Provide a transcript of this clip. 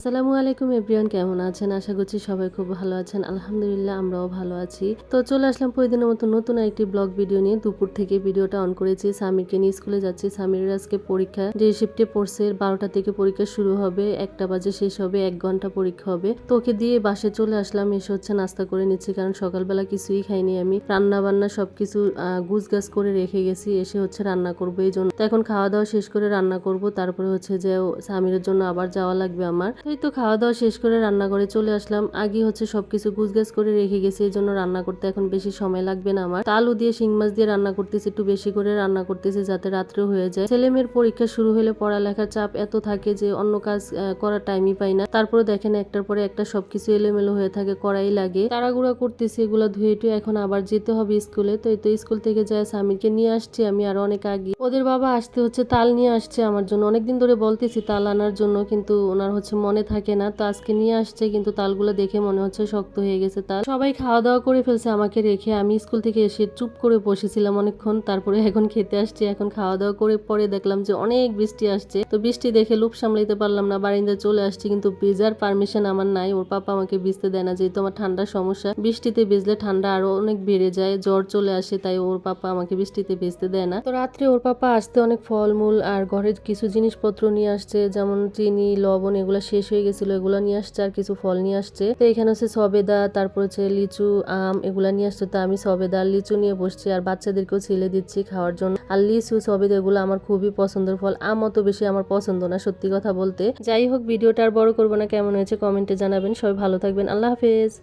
আসসালামু আলাইকুম এভরিওয়ান, কেমন আছেন? আশা করছি সবাই খুব ভালো আছেন। আলহামদুলিল্লাহ, আমরাও ভালো আছি। তো চলে আসলাম প্রতিদিনের মতো নতুন একটি ব্লগ ভিডিও নিয়ে। দুপুর থেকে ভিডিওটা অন করেছি। সামিরকে নিয়ে স্কুলে যাচ্ছি। সামিরের আজকে পরীক্ষা যে শিফটে পড়ছে, বারোটা থেকে পরীক্ষা শুরু হবে। একটা বাজে শেষ হবে, এক ঘণ্টা পরীক্ষা হবে। তো ওকে দিয়ে বাসে চলে আসলাম। এসে হচ্ছে নাস্তা করে নিচ্ছি, কারণ সকালবেলা কিছুই খাইনি আমি। রান্না বান্না সবকিছু গুছ গাছ করে রেখে গেছি। এসে হচ্ছে রান্না করব এই জন্য। তো এখন খাওয়া দাওয়া শেষ করে রান্না করব। তারপরে হচ্ছে যে সামিরের জন্য আবার যাওয়া লাগবে আমার। এই তো খাওয়া দাওয়া শেষ করে রান্না করে চলে আসলাম। আগে হচ্ছে সবকিছু গুছগাছ করে রেখে গেছি এই জন্য রান্না করতে এখন বেশি সময় লাগবে না আমার। তালু দিয়ে শিং মাছ দিয়ে রান্না করতেছি, একটু বেশি করে রান্না করতেছি যাতে রাত্রেও হয়ে যায়। ছেলে মেয়ের পরীক্ষা শুরু হলে পড়ালেখার চাপ এত থাকে যে অন্য কাজ করার টাইমই পাই না। তারপরে দেখেন একটার পরে একটা সবকিছু এলোমেলো হয়ে থাকে, করাই লাগে। তাড়াগুড়া করতেছি, এগুলো ধুয়ে টুয়ে এখন আবার যেতে হবে স্কুলে। তো এই তো স্কুল থেকে যায় স্বামীকে নিয়ে আসছি আমি আরও অনেক আগে। ওদের বাবা আসতে হচ্ছে, তাল নিয়ে আসছে আমার জন্য। অনেকদিন ধরে বলতেছি তাল আনার জন্য, কিন্তু ওনার হচ্ছে মনে থাকে না, তো আজকে নিয়ে আসছে, কিন্তু তালগুলো দেখে মনে হচ্ছে শক্ত হয়ে গেছে। তাল সবাই খাওয়া দাওয়া করে ফেলছে আমাকে রেখে। আমি স্কুল থেকে এসে চুপ করে বসেছিলাম অনেকক্ষণ, তারপরে এখন খেতে আসছি। এখন খাওয়া দাওয়া করে পরে দেখলাম যে অনেক বৃষ্টি আসছে। তো বৃষ্টি দেখে লুপ সামলাইতে পারলাম না বারিন্দা চলে আসছি, কিন্তু ভিজার পারমিশন আমার নাই। ওর পাপা আমাকে ভিজতে দেয় না, যেহেতু আমার ঠান্ডার সমস্যা। বৃষ্টিতে ভিজলে ঠান্ডা আরও অনেক বেড়ে যায়, জ্বর চলে আসে, তাই ওর পাপা আমাকে বৃষ্টিতে ভিজতে দেয় না। তো রাত্রে ওর পাপা আসতে অনেক ফলমূল আর ঘরের কিছু জিনিসপত্র নিয়ে আসছে, যেমন চিনি, লবণ, এগুলো শেষ হয়ে গেছিল, এগুলো নিয়ে আসছে আর কিছু ফল নিয়ে আসছে। তো এখানে হচ্ছে সবেদা, তারপর হচ্ছে লিচু, আম এগুলো নিয়ে আসছে। তো আমি সবেদা আর লিচু নিয়ে বসছি আর বাচ্চাদেরকেও ছেলে দিচ্ছি খাওয়ার জন্য। আর লিচু, সবেদা এগুলো আমার খুবই পছন্দের ফল। আম অত বেশি আমার পছন্দ না, সত্যি কথা বলতে। যাই হোক, ভিডিওটা আর বড় করব না, কেমন হয়েছে কমেন্টে জানাবেন। সবাই ভালো থাকবেন, আল্লাহ হাফেজ।